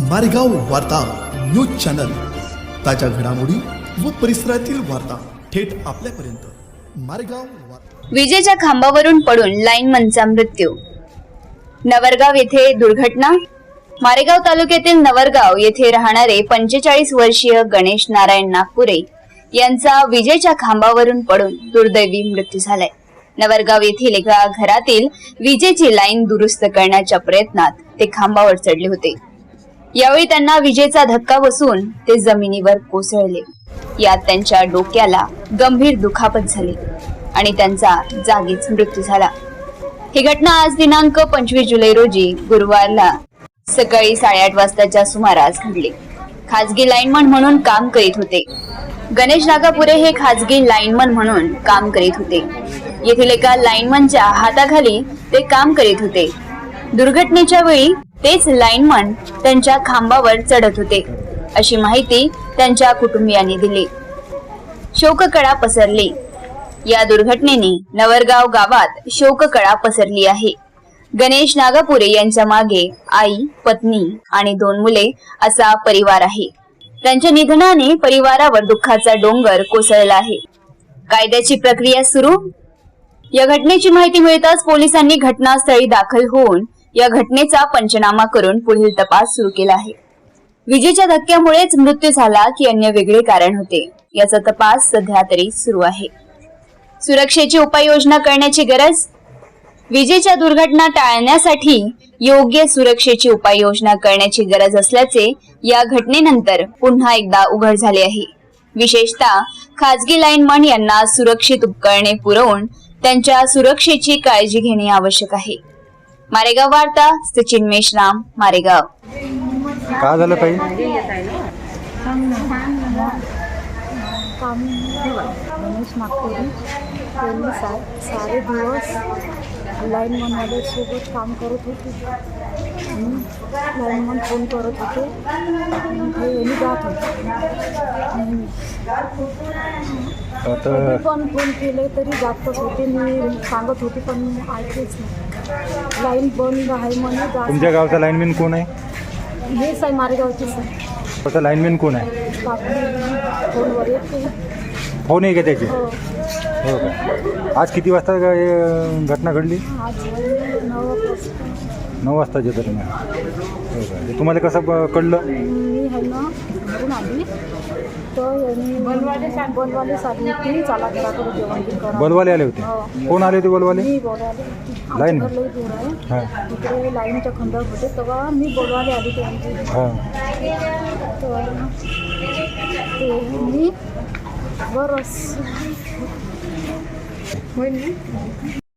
मारेगाव वार्ता news channel. ताज्या घडामोडी व परिसरातील वार्ता थेट आपल्यापर्यंत. मारेगाव विजेच्या खांबावरून पडून लाईनमनचा मृत्यू. नवरगाव येथे दुर्घटना? मारेगाव तालुक्यातील नवरगाव येथे राहणारे पंचेचाळीस वर्षीय गणेश नारायण नागपुरे यांचा विजेच्या खांबावरून पडून दुर्दैवी मृत्यू झालाय. नवरगाव येथील एका घरातील विजेची लाईन दुरुस्त करण्याच्या प्रयत्नात ते खांबावर चढले होते. यावेळी त्यांना विजेचा धक्का बसून ते जमिनीवर कोसळले. यात त्यांच्या डोक्याला गंभीर दुखापत झाली आणि त्यांचा जागीच मृत्यू झाला. ही घटना आज दिनांक पंचवीस जुलै रोजी गुरुवारला सकाळी साडेआठ वाजताच्या सुमारास घडली. खाजगी लाईनमन म्हणून काम करीत होते. गणेश नागापुरे हे खाजगी लाईनमन म्हणून काम करीत होते. येथील एका लाईनमनच्या हाताखाली ते काम करीत होते. दुर्घटनेच्या वेळी तेच लाईनमन त्यांच्या खांबावर चढत होते. अशी माहिती त्यांच्या कुटुंबियांनी दिली. शोककळा पसरली. या दुर्घटनेने नवरगाव गावात शोककळा पसरली आहे. गणेश नागापुरे यांच्या मागे आई पत्नी आणि दोन मुले असा परिवार आहे. त्यांच्या निधनाने परिवारावर दुःखाचा डोंगर कोसळला आहे. कायद्याची प्रक्रिया सुरू? या घटनेची माहिती मिळताच पोलिसांनी घटनास्थळी दाखल होऊन या घटनेचा पंचनामा करून पुढील तपास सुरू केला आहे. विजेच्या धक्क्यामुळेच मृत्यू झाला की अन्य वेगळे कारण होते. याचा तपास सध्या तरी सुरू आहे. सुरक्षेची उपाययोजना करण्याची गरज? विजेच्या दुर्घटना टाळण्यासाठी योग्य सुरक्षेची उपाययोजना करण्याची गरज असल्याचे या घटनेनंतर पुन्हा एकदा उघड झाले आहे. विशेषतः खाजगी लाईनमन यांना सुरक्षित उपकरणे पुरवून त्यांच्या सुरक्षेची काळजी घेणे आवश्यक आहे. मारेगाव वार्ता सचिन मेश्राम मारेगाव. का झालं ताई? काम गणेश नागपुरी यांनी सा सारे दिवस लाईनमनमध्ये सोबत काम करत होते. लाईनमन फोन करत होते. ते यांनी जात होते. आता पण फोन केले तरी जातच होते. मी सांगत होते पण ऐकतेच नाही. लाईन बंद आहे म्हणे तुमच्या गावचा लाईनमॅन कोण आहे? हेच आहे मारेगावचेच आहे त्याचा लाईनमॅन कोण आहे? फोनवर येते फोन आहे का त्याचे? हो. हो का? आज किती वाजता का हे घटना घडली? आज नऊ वाजता. नऊ वाजताच्या दरम्यान. हो का? तुम्हाला कसं ब- कळलं? मी आहे ना घरून आली. तर यांनी बनवाले बनवाले सांगितली चला घराकडे जेवण करा. बलवाले आले होते? हो. कोण आले होते बलवाले? मी बोलायला आमचं लाईन? घर लई दूर आहे. हां. इकडे लाईनच्या खंडावर होते. तेव्हा मी बोलवायला आली हां. तर ते मी बरंच